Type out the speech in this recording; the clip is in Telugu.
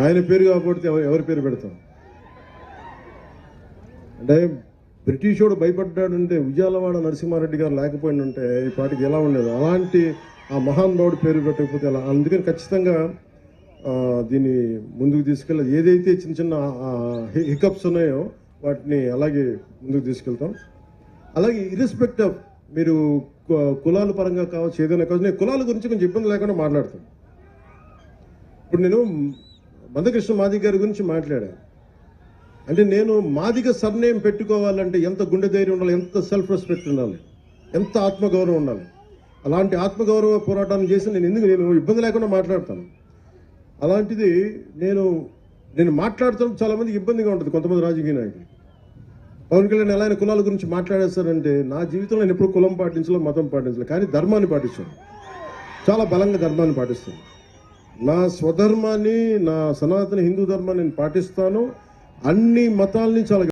ఆయన పేరు కాకపోతే ఎవరి పేరు పెడతాం? అంటే బ్రిటిషోడు భయపడ్డాడంటే విజయాలవాడ నరసింహారెడ్డి గారు లేకపోయిందంటే ఈ పాటికి ఎలా ఉండేది? అలాంటి ఆ మహానుభావుడు పేరు పెట్టకపోతే అలా అందుకని ఖచ్చితంగా దీన్ని ముందుకు తీసుకెళ్ళి ఏదైతే చిన్న చిన్న హికప్స్ ఉన్నాయో వాటిని అలాగే ముందుకు తీసుకెళ్తాం. అలాగే ఇర్రెస్పెక్ట్ ఆఫ్ మీరు కు- కులాల పరంగా కావచ్చు ఏదైనా కావచ్చు నేను కులాల గురించి కొంచెం ఇబ్బంది లేకుండా మాట్లాడతాను. ఇప్పుడు నేను మందకృష్ణ మాది గారి గురించి మాట్లాడాను అంటే నేను మాదిగ సర్నేమ్ పెట్టుకోవాలంటే ఎంత గుండె ధైర్యం ఉండాలి ఎంత సెల్ఫ్ రెస్పెక్ట్ ఉండాలి ఎంత ఆత్మగౌరవం ఉండాలి? అలాంటి ఆత్మగౌరవ పోరాటాన్ని చేసి నేను ఎందుకు నేను ఇబ్బంది లేకుండా మాట్లాడతాను? అలాంటిది నేను నేను మాట్లాడుతున్న చాలామందికి ఇబ్బందిగా ఉంటుంది కొంతమంది రాజకీయ నాయకులు. పవన్ కళ్యాణ్ ఎలా ఆయన కులాల గురించి మాట్లాడేస్తారంటే నా జీవితంలో నేను ఎప్పుడు కులం పాటించలేదు మతం పాటించలేదు కానీ ధర్మాన్ని పాటిస్తాను చాలా బలంగా ధర్మాన్ని పాటిస్తాను నా స్వధర్మాన్ని నా సనాతన హిందూ ధర్మాన్ని నేను పాటిస్తాను. అన్ని మతాలని చాలా